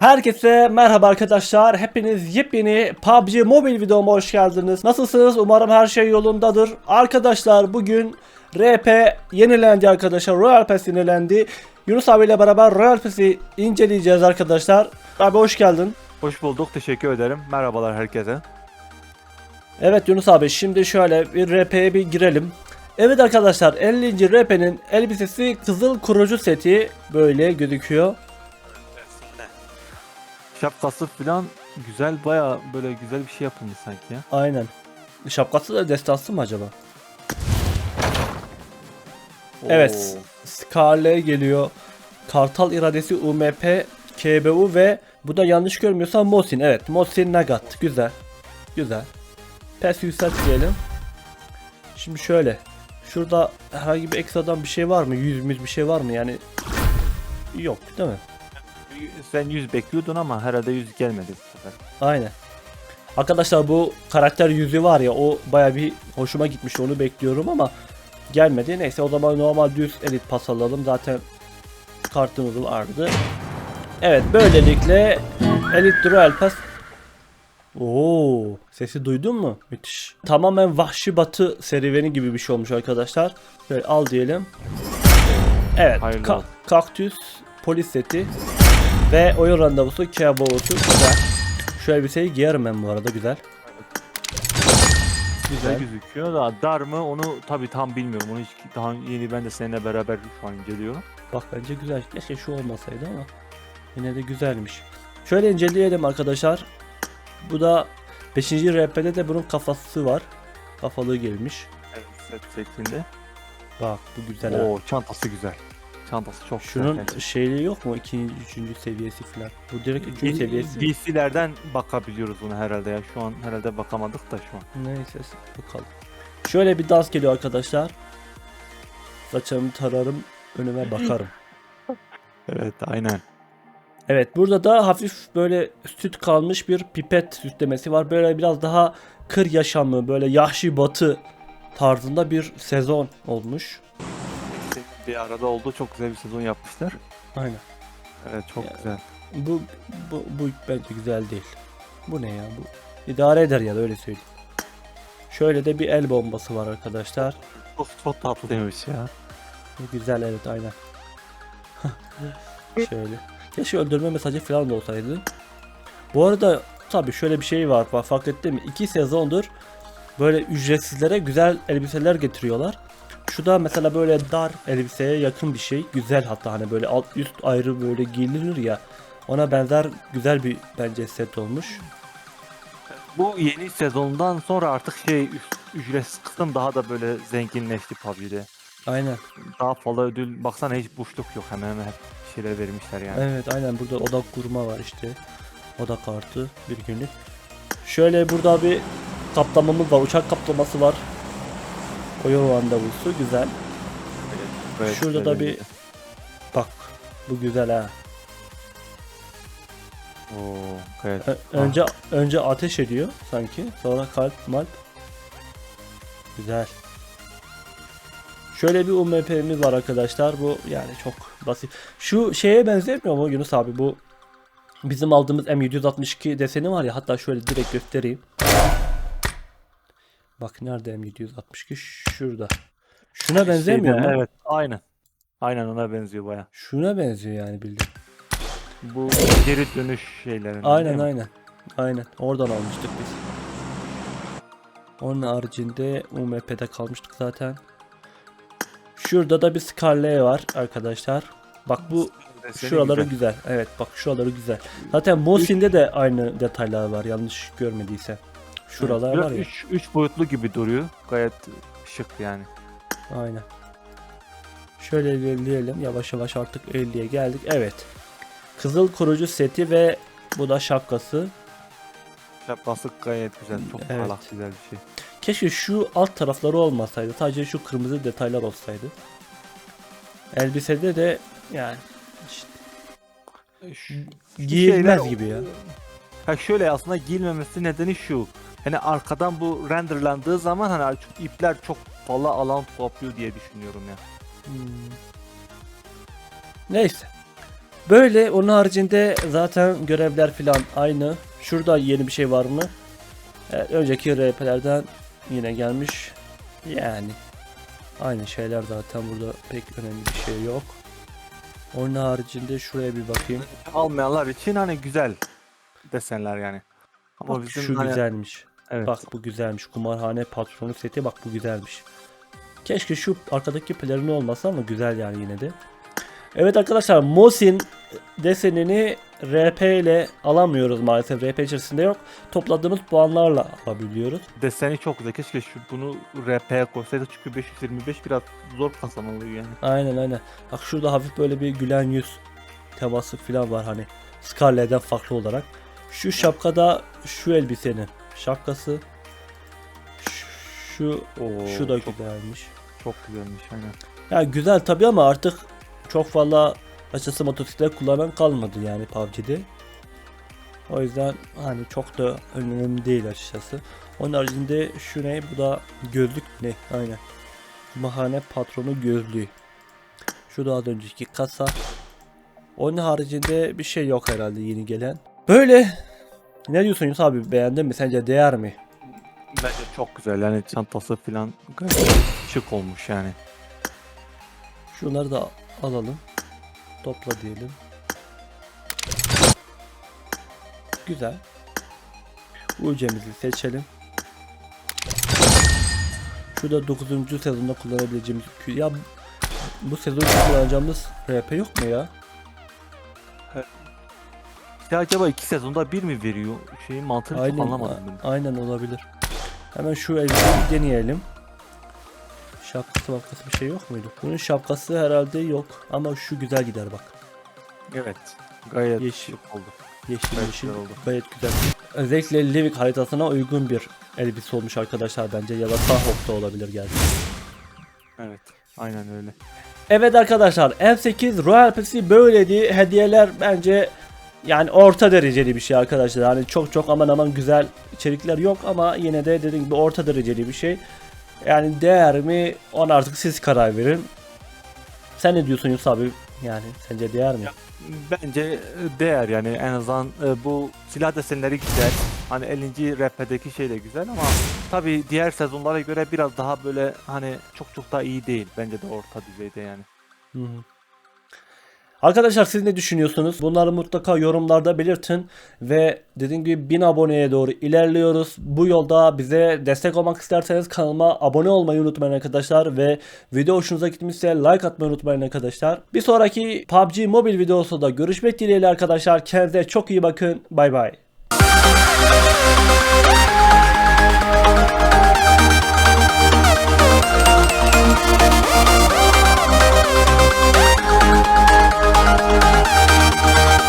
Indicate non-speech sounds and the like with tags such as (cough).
Herkese merhaba arkadaşlar. Hepiniz yepyeni PUBG Mobile videoma hoş geldiniz. Nasılsınız? Umarım her şey yolundadır. Arkadaşlar bugün RP yenilendi arkadaşlar. Royal Pass yenilendi. Yunus abiyle beraber Royal Pass'i inceleyeceğiz arkadaşlar. Abi hoş geldin. Hoş bulduk, teşekkür ederim. Merhabalar herkese. Evet Yunus abi şimdi şöyle bir RP'ye bir girelim. Evet arkadaşlar 50. RP'nin elbisesi kızıl kurucu seti böyle gözüküyor. Şapkası falan güzel, baya böyle güzel bir şey yapılmış sanki ya. Aynen. Şapkası da destansı mı acaba? Evet. Scarlet geliyor. Kartal iradesi UMP, KBU ve bu da yanlış görmüyorsam Mosin. Evet Mosin Nagat. Güzel. Güzel. Pes yükselt diyelim. Şimdi şöyle. Şurada herhangi bir ekstradan bir şey var mı? Yüzümüz bir şey var mı? Yani yok değil mi? Sen 100 bekliyordun ama herhalde 100 gelmedi bu sefer. Aynen. Arkadaşlar bu karakter yüzü var ya o baya bir hoşuma gitmiş onu bekliyorum ama gelmedi. Neyse o zaman normal düz elit pas alalım. Zaten kartımız vardı. Evet böylelikle elit royal pass Oo, sesi duydun mu? Müthiş. Tamamen vahşi batı serüveni gibi bir şey olmuş arkadaşlar. Böyle al diyelim. Evet, ka- kaktüs, polis seti ve oyun randevusu kebabı güzel. Şu elbiseyi giyerim ben bu arada güzel. Güzel gözüküyor da dar mı onu tabi tam bilmiyorum. Onu hiç daha yeni ben de seninle beraber şu an inceliyorum. Bak bence güzel. Keşke şu olmasaydı ama yine de güzelmiş. Şöyle inceleyelim arkadaşlar. Bu da 5. RP'de de bunun kafası var. Kafalığı gelmiş. Evet, set şeklinde. Bak bu güzel. ha. Oo çantası güzel. Çantası çok Şunun bence. şeyliği yok mu? İkinci, üçüncü seviyesi falan. Bu direkt üçüncü seviyesi. DC'lerden bakabiliyoruz buna herhalde ya. Şu an herhalde bakamadık da şu an. Neyse bakalım. Şöyle bir dans geliyor arkadaşlar. Saçımı tararım, önüme bakarım. (laughs) Evet aynen. Evet burada da hafif böyle süt kalmış bir pipet süslemesi var. Böyle biraz daha kır yaşamı, böyle yahşi batı tarzında bir sezon olmuş. Bir arada oldu çok güzel bir sezon yapmışlar. Aynen. Evet çok Ya. güzel. Bu, bu, bu bence güzel değil. Bu ne ya bu? İdare eder ya da öyle söyleyeyim. Şöyle de bir el bombası var arkadaşlar. Çok, çok tatlı demiş ya. Güzel evet aynen. şöyle. Keşke öldürme mesajı falan da olsaydı. Bu arada tabii şöyle bir şey var. Bak fark ettin mi? İki sezondur böyle ücretsizlere güzel elbiseler getiriyorlar. Şu da mesela böyle dar elbiseye yakın bir şey. Güzel hatta hani böyle alt üst ayrı böyle giyilir ya. Ona benzer güzel bir bence set olmuş. Bu yeni sezondan sonra artık şey ücretsiz kısım daha da böyle zenginleşti PUBG'de. Aynen. Daha fazla ödül baksana hiç boşluk yok hemen hemen hep şeyler vermişler yani. Evet aynen burada oda kurma var işte. Oda kartı bir günlük. Şöyle burada bir kaplamamız var. Uçak kaplaması var. Oyun randevusu güzel. Böyle şurada da bir- Bak bu güzel ha. Oo, gayet. Ö- önce önce ateş ediyor sanki. Sonra kalp malp. Güzel. Şöyle bir UMP'miz var arkadaşlar. Bu yani çok basit. Şu şeye benzemiyor mu Yunus abi? Bu bizim aldığımız M762 deseni var ya. Hatta şöyle direkt göstereyim. Bak nerede M762? Şurada. Şuna benzemiyor mu? Evet aynen. Aynen ona benziyor baya. Şuna benziyor yani bildiğin. Bu geri dönüş şeylerinden. Aynen aynen. Aynen. Oradan almıştık biz. Onun haricinde UMP'de kalmıştık zaten. Şurada da bir Scarlet var arkadaşlar. Bak bu Deseni şuraları güzel. güzel. Evet bak şuraları güzel. Zaten Mosin'de de aynı detaylar var yanlış görmediyse. Şuralar Biraz var ya. Üç, üç boyutlu gibi duruyor. Gayet şık yani. Aynen. Şöyle ilerleyelim. Yavaş yavaş artık 50'ye geldik. Evet. Kızıl kurucu seti ve bu da şapkası. Şapkası gayet güzel. Çok Evet. parlak güzel bir şey. Keşke şu alt tarafları olmasaydı. Sadece şu kırmızı detaylar olsaydı. Elbisede de yani işte Şu, giyilmez şeyler- gibi ya. Ha şöyle aslında giyilmemesi nedeni şu. Hani arkadan bu renderlandığı zaman hani ipler çok fazla alan kaplıyor diye düşünüyorum ya. Hmm. Neyse. Böyle onun haricinde zaten görevler falan aynı. Şurada yeni bir şey var mı? Evet, önceki RP'lerden yine gelmiş. Yani aynı şeyler zaten burada pek önemli bir şey yok. Onun haricinde şuraya bir bakayım. Almayanlar için hani güzel desenler yani. Ama Bak bizim şu hani- güzelmiş. Evet. Bak bu güzelmiş. Kumarhane patronu seti bak bu güzelmiş. Keşke şu arkadaki pelerin olmasa ama güzel yani yine de. Evet arkadaşlar Mosin desenini RP ile alamıyoruz maalesef. RP içerisinde yok. Topladığımız puanlarla alabiliyoruz. Deseni çok güzel. Keşke şu bunu RP'ye koysaydı çünkü 525 biraz zor kazanılıyor yani. Aynen aynen. Bak şurada hafif böyle bir gülen yüz teması falan var hani. Scarlet'den farklı olarak. Şu şapkada şu elbisenin şapkası. Şu Oo, şu da çok, güzelmiş. çok güzelmiş aynen. Ya güzel tabi ama artık çok fazla açısı motosiklet kullanan kalmadı yani PUBG'de. O yüzden hani çok da önemli değil açıkçası. Onun haricinde şu ne? Bu da gözlük ne? Aynen. Mahane patronu gözlüğü. Şu da az önceki kasa. Onun haricinde bir şey yok herhalde yeni gelen. Böyle. Ne diyorsun Yunus abi beğendin mi? Sence değer mi? Bence çok güzel yani çantası falan gayet şık olmuş yani. Şunları da alalım. Topla diyelim. Güzel. UC'mizi seçelim. Şurada 9. sezonda kullanabileceğimiz ya bu sezon kullanacağımız RP yok mu ya? Ya acaba iki sezonda bir mi veriyor? Şeyin mantığını çok Aynen, anlamadım ben. aynen olabilir. Hemen şu elbiseyi deneyelim. Şapkası bakması bir şey yok muydu? Bunun şapkası herhalde yok ama şu güzel gider bak. Evet. Gayet Yeşil. oldu. Yeşil Gayet yeşil oldu. gayet güzel. Özellikle Livik haritasına uygun bir elbise olmuş arkadaşlar bence ya da Tahok da olabilir gerçi. Evet. Aynen öyle. Evet arkadaşlar M8 Royal Pass'i böyleydi. Hediyeler bence yani orta dereceli bir şey arkadaşlar. Hani çok çok aman aman güzel içerikler yok ama yine de dediğim gibi orta dereceli bir şey. Yani değer mi ona artık siz karar verin. Sen ne diyorsun Yusuf abi? Yani sence değer mi? Bence değer yani en azından e, bu silah desenleri güzel. Hani 50. RP'deki şey de güzel ama tabi diğer sezonlara göre biraz daha böyle hani çok çok daha iyi değil. Bence de orta düzeyde yani. Hı hı. Arkadaşlar siz ne düşünüyorsunuz? Bunları mutlaka yorumlarda belirtin. Ve dediğim gibi 1000 aboneye doğru ilerliyoruz. Bu yolda bize destek olmak isterseniz kanalıma abone olmayı unutmayın arkadaşlar. Ve video hoşunuza gitmişse like atmayı unutmayın arkadaşlar. Bir sonraki PUBG mobil videosu da görüşmek dileğiyle arkadaşlar. Kendinize çok iyi bakın. Bay bay.